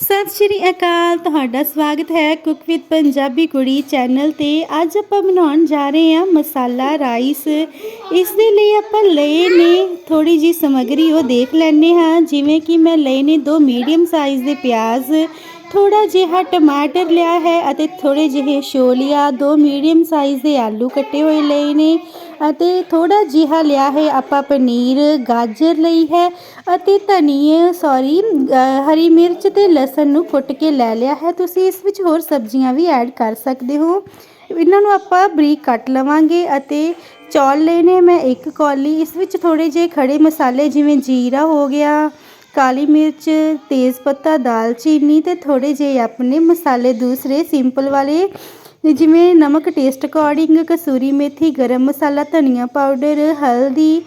ਸਤਿ ਸ਼੍ਰੀ ਅਕਾਲ, ਤੁਹਾਡਾ ਸਵਾਗਤ ਹੈ ਕੁਕ ਵਿਦ ਪੰਜਾਬੀ ਕੁੜੀ ਚੈਨਲ ਤੇ। ਅੱਜ ਆਪਾਂ ਬਣਾਉਣ ਜਾ ਰਹੇ ਹਾਂ ਮਸਾਲਾ ਰਾਈਸ। ਇਸ ਦੇ ਲਈ ਆਪਾਂ ਲਏ ਨੇ ਥੋੜੀ ਜੀ ਸਮੱਗਰੀ, ਉਹ ਦੇਖ ਲੈਣੇ ਹਾਂ। ਜਿਵੇਂ ਕਿ ਮੈਂ ਲਏ ਨੇ ਦੋ ਮੀਡੀਅਮ ਸਾਈਜ਼ ਦੇ ਪਿਆਜ਼। ਥੋੜਾ ਜਿਹਾ ਟਮਾਟਰ ਲਿਆ ਹੈ ਅਤੇ ਥੋੜੇ ਜਿਹੇ ਛੋਲੀਆ, ਦੋ ਮੀਡੀਅਮ ਸਾਈਜ਼ ਦੇ ਆਲੂ ਕੱਟੇ ਹੋਏ ਲਏ ਨੇ ਅਤੇ ਥੋੜਾ ਜਿਹਾ ਲਿਆ ਹੈ ਆਪਾਂ ਪਨੀਰ, ਗਾਜਰ ਲਈ ਹੈ ਅਤੇ ਧਨੀਏ ਸੌਰੀ ਹਰੀ ਮਿਰਚ ਤੇ ਲਸਣ ਨੂੰ ਕੁੱਟ ਕੇ ਲੈ ਲਿਆ ਹੈ। ਤੁਸੀਂ ਇਸ ਵਿੱਚ ਹੋਰ ਸਬਜ਼ੀਆਂ ਵੀ ਐਡ ਕਰ ਸਕਦੇ ਹੋ। ਇਹਨਾਂ ਨੂੰ ਆਪਾਂ ਬਰੀਕ ਕੱਟ ਲਵਾਂਗੇ ਅਤੇ ਚੌਲ ਲੈਣੇ ਮੈਂ ਇੱਕ ਕੌਲੀ, ਇਸ ਵਿੱਚ ਥੋੜੇ ਜਿਹੇ ਖੜੇ ਮਸਾਲੇ ਜਿਵੇਂ ਜੀਰਾ ਹੋ ਗਿਆ ਕਾਲੀ ਮਿਰਚ, ਤੇਜ਼ ਪੱਤਾ ਦਾਲਚੀਨੀ ਤੇ ਥੋੜੇ ਜਿਹੇ ਆਪਣੇ ਮਸਾਲੇ ਦੂਸਰੇ ਸਿੰਪਲ ਵਾਲੇ, ਜਿਵੇਂ ਨਮਕ ਟੇਸਟ ਅਕੋਰਡਿੰਗ ਕਸੂਰੀ ਮੇਥੀ, ਗਰਮ ਮਸਾਲਾ, ਧਨੀਆ ਪਾਊਡਰ ਹਲਦੀ,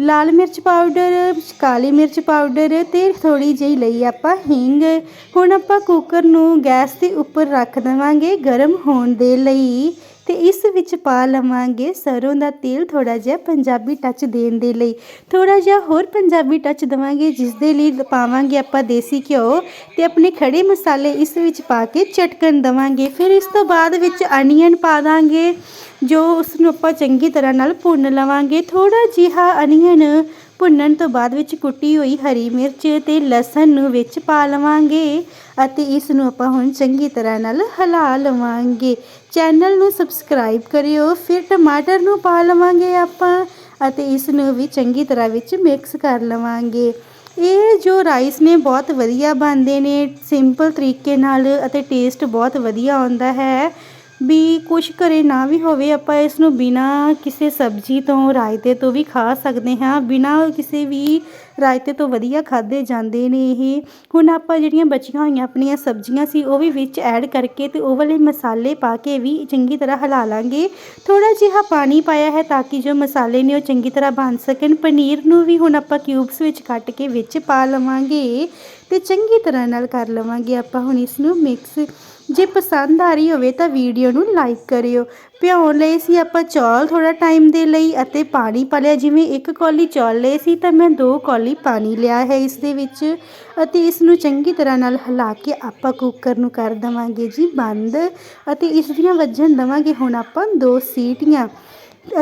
ਲਾਲ ਮਿਰਚ ਪਾਊਡਰ ਕਾਲੀ ਮਿਰਚ ਪਾਊਡਰ ਤੇ ਥੋੜੀ ਜਿਹੀ ਲਈ ਆਪਾਂ ਹਿੰਗ। ਹੁਣ ਆਪਾਂ ਕੁੱਕਰ ਨੂੰ ਗੈਸ ਦੇ ਉੱਪਰ ਰੱਖ ਦੇਵਾਂਗੇ ਗਰਮ ਹੋਣ ਦੇ ਲਈ। ਤੇ ਇਸ ਵਿੱਚ ਪਾ ਲਵਾਂਗੇ ਸਰੋਂ ਦਾ ਤੇਲ ਥੋੜਾ ਜਿਹਾ ਪੰਜਾਬੀ ਟੱਚ ਦੇਣ ਦੇ ਲਈ। ਥੋੜਾ ਜਿਹਾ ਹੋਰ ਪੰਜਾਬੀ ਟੱਚ ਦਵਾਂਗੇ, ਜਿਸ ਦੇ ਲਈ ਪਾਵਾਂਗੇ ਆਪਾਂ ਦੇਸੀ ਘਿਓ ਤੇ ਆਪਣੇ ਖੜੇ ਮਸਾਲੇ ਇਸ ਵਿੱਚ ਪਾ ਕੇ ਚਟਕਣ ਦਵਾਂਗੇ। ਫਿਰ ਇਸ ਤੋਂ ਬਾਅਦ ਵਿੱਚ ਅਨੀਅਨ ਪਾ ਦਾਂਗੇ, ਜੋ ਉਸ ਨੂੰ ਆਪਾਂ ਚੰਗੀ ਤਰ੍ਹਾਂ ਨਾਲ ਭੁੰਨ ਲਵਾਂਗੇ। ਥੋੜਾ ਜਿਹਾ ਅਨੀਅਨ ਭੁੰਨਣ ਤੋਂ ਬਾਅਦ ਵਿੱਚ ਕੁੱਟੀ ਹੋਈ ਹਰੀ ਮਿਰਚ ਤੇ ਲਸਣ ਨੂੰ ਵਿੱਚ ਪਾ ਲਵਾਂਗੇ ਅਤੇ ਇਸ ਨੂੰ ਆਪਾਂ ਹੁਣ ਚੰਗੀ ਤਰ੍ਹਾਂ ਨਾਲ ਹਿਲਾ ਲਵਾਂਗੇ। ਚੈਨਲ ਨੂੰ ਸਬਸਕ੍ਰਾਈਬ ਕਰਿਓ, ਫਿਰ ਟਮਾਟਰ ਨੂੰ ਪਾ ਲਵਾਂਗੇ ਆਪਾਂ ਅਤੇ ਇਸ ਨੂੰ ਵੀ ਚੰਗੀ ਤਰ੍ਹਾਂ ਵਿੱਚ ਮਿਕਸ ਕਰ ਲਵਾਂਗੇ। ਇਹ ਜੋ ਰਾਈਸ ਨੇ ਬਹੁਤ ਵਧੀਆ ਬਣਦੇ ਨੇ ਸਿੰਪਲ ਤਰੀਕੇ ਨਾਲ ਅਤੇ ਟੇਸਟ ਬਹੁਤ ਵਧੀਆ ਆਉਂਦਾ ਹੈ। ਵੀ ਕੁਛ ਘਰੇ ਨਾ ਵੀ ਹੋਵੇ, ਆਪਾਂ ਇਸ ਨੂੰ ਬਿਨਾ ਕਿਸੇ ਸਬਜ਼ੀ ਤੋਂ, ਰਾਇਤੇ ਤੋਂ ਵੀ ਖਾ ਸਕਦੇ ਹਾਂ। ਬਿਨਾਂ ਕਿਸੇ ਵੀ ਰਾਇਤੇ ਤੋਂ ਵਧੀਆ ਖਾਦੇ ਜਾਂਦੇ ਨੇ ਇਹ। ਹੁਣ ਆਪਾਂ ਜਿਹੜੀਆਂ ਬਚੀਆਂ ਹੋਈਆਂ ਆਪਣੀਆਂ ਸਬਜ਼ੀਆਂ ਸੀ, ਉਹ ਵੀ ਵਿੱਚ ਐਡ ਕਰਕੇ ਤੇ ਉਹ ਵਾਲੇ ਮਸਾਲੇ ਪਾ ਕੇ ਵੀ ਚੰਗੀ ਤਰ੍ਹਾਂ ਹਿਲਾ ਲਾਂਗੇ। ਥੋੜਾ ਜਿਹਾ ਪਾਣੀ ਪਾਇਆ ਹੈ ਤਾਂ ਕਿ ਜੋ ਮਸਾਲੇ ਨੇ ਉਹ ਚੰਗੀ ਤਰ੍ਹਾਂ ਬਣ ਸਕਣ। ਪਨੀਰ ਨੂੰ ਵੀ ਹੁਣ ਆਪਾਂ ਕਿਊਬਸ ਵਿੱਚ ਕੱਟ ਕੇ ਵਿੱਚ ਪਾ ਲਵਾਂਗੇ ਤੇ ਚੰਗੀ ਤਰ੍ਹਾਂ ਨਾਲ ਕਰ ਲਵਾਂਗੇ ਆਪਾਂ ਹੁਣ ਇਸ ਨੂੰ ਮਿਕਸ ਜੇ ਪਸੰਦ ਆ ਰਹੀ ਹੋਵੇ ਤਾਂ ਵੀਡੀਓ ਨੂੰ ਲਾਈਕ ਕਰਿਓ। ਭਿਉਣ ਲਈ ਸੀ ਆਪਾਂ ਚੌਲ ਥੋੜਾ ਟਾਈਮ ਦੇ ਲਈ ਅਤੇ ਪਾਣੀ ਪਾ ਲਿਆ। ਜਿਵੇਂ ਇੱਕ ਕੌਲੀ ਚੌਲ ਲਏ ਸੀ ਤਾਂ ਮੈਂ ਦੋ ਕੌਲੀ ਪਾਣੀ ਲਿਆ ਹੈ ਇਸ ਦੇ ਵਿੱਚ ਅਤੇ ਇਸ ਨੂੰ ਚੰਗੀ ਤਰ੍ਹਾਂ ਨਾਲ ਹਿਲਾ ਕੇ ਆਪਾਂ ਕੁੱਕਰ ਨੂੰ ਕਰ ਦਵਾਂਗੇ ਜੀ ਬੰਦ ਅਤੇ ਇਸ ਦੀਆਂ ਵੱਜਣ ਦਵਾਂਗੇ ਹੁਣ ਆਪਾਂ ਦੋ ਸੀਟੀਆਂ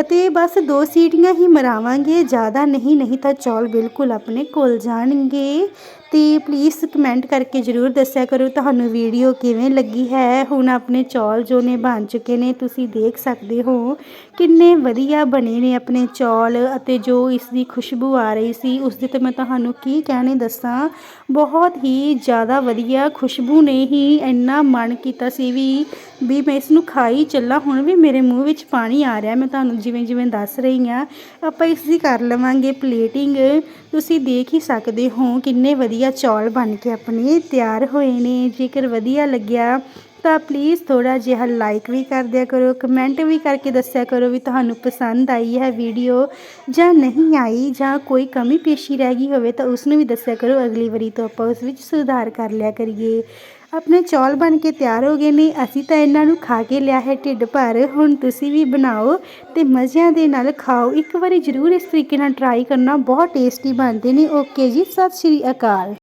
ਅਤੇ ਬਸ ਦੋ ਸੀਟੀਆਂ ਹੀ ਮਰਾਵਾਂਗੇ। ਜ਼ਿਆਦਾ ਨਹੀਂ ਨਹੀਂ ਤਾਂ ਚੌਲ ਬਿਲਕੁਲ ਆਪਣੇ ਘੁਲ ਜਾਣਗੇ। ਤੇ ਪਲੀਜ਼ ਕਮੈਂਟ ਕਰਕੇ ਜ਼ਰੂਰ ਦੱਸਿਆ ਕਰੋ ਤੁਹਾਨੂੰ ਵੀਡੀਓ ਕਿਵੇਂ ਲੱਗੀ ਹੈ। ਹੁਣ ਆਪਣੇ ਚੌਲ ਜੋ ਨੇ ਬਣ ਚੁੱਕੇ ਨੇ, ਤੁਸੀਂ ਦੇਖ ਸਕਦੇ ਹੋ ਕਿੰਨੇ ਵਧੀਆ ਬਣੇ ਨੇ ਆਪਣੇ ਚੌਲ ਅਤੇ ਜੋ ਇਸ ਦੀ ਖੁਸ਼ਬੂ ਆ ਰਹੀ ਸੀ ਉਸ ਦੇ ਤੇ ਮੈਂ ਤੁਹਾਨੂੰ ਕੀ ਕਹਿਣੇ ਦੱਸਾਂ, ਬਹੁਤ ਹੀ ਜ਼ਿਆਦਾ ਵਧੀਆ ਖੁਸ਼ਬੂ ਨੇ ਹੀ ਇੰਨਾ ਮਨ ਕੀਤਾ ਸੀ ਵੀ ਵੀ ਮੈਂ ਇਸ ਨੂੰ ਖਾਈ ਚੱਲਾਂ, ਹੁਣ ਵੀ ਮੇਰੇ ਮੂੰਹ ਵਿੱਚ ਪਾਣੀ ਆ ਰਿਹਾ, ਮੈਂ ਤੁਹਾਨੂੰ ਜਿਵੇਂ ਜਿਵੇਂ ਦੱਸ ਰਹੀ ਹਾਂ। ਆਪਾਂ ਇਸ ਦੀ ਕਰ ਲਵਾਂਗੇ ਪਲੇਟਿੰਗ ਤੁਸੀਂ ਦੇਖ ਹੀ ਸਕਦੇ ਹੋ ਕਿੰਨੇ ਵਧੀਆ ਵਧੀਆ ਚੌਲ ਬਣ ਕੇ ਆਪਣੇ ਤਿਆਰ ਹੋਏ ਨੇ। ਜੇਕਰ ਵਧੀਆ ਲੱਗਿਆ ਤਾਂ ਪਲੀਜ਼ ਥੋੜਾ ਜਿਹਾ ਲਾਈਕ ਵੀ ਕਰ ਦਿਆ ਕਰੋ ਕਮੈਂਟ ਵੀ ਕਰਕੇ ਦੱਸਿਆ ਕਰੋ ਵੀ ਤੁਹਾਨੂੰ ਪਸੰਦ ਆਈ ਹੈ ਵੀਡੀਓ ਜਾਂ ਨਹੀਂ ਆਈ ਜਾਂ ਕੋਈ ਕਮੀ ਪੇਸ਼ੀ ਰਹਿ ਗਈ ਹੋਵੇ ਤਾਂ ਉਸ ਨੂੰ ਵੀ ਦੱਸਿਆ ਕਰੋ। ਅਗਲੀ ਵਾਰੀ ਤੋਂ ਆਪਾਂ ਉਸ ਵਿੱਚ ਸੁਧਾਰ ਕਰ ਲਿਆ ਕਰੀਏ। ਆਪਣੇ ਚੌਲ ਬਣ ਕੇ ਤਿਆਰ ਹੋ ਗਏ ਨੇ। ਅਸੀਂ ਤਾਂ ਇਹਨਾਂ ਨੂੰ ਖਾ ਕੇ ਲਿਆ ਹੈ ਢਿੱਡ ਭਰ। ਹੁਣ ਤੁਸੀਂ ਵੀ ਬਣਾਓ ਤੇ ਮਜ਼ਿਆਂ ਦੇ ਨਾਲ ਖਾਓ। ਇੱਕ ਵਾਰੀ ਜ਼ਰੂਰ ਇਸ ਤਰੀਕੇ ਨਾਲ ਟਰਾਈ ਕਰਨਾ। ਬਹੁਤ ਟੇਸਟੀ ਬਣਦੇ ਨੇ। ਓਕੇ ਜੀ, ਸਤਿ ਸ਼੍ਰੀ ਅਕਾਲ।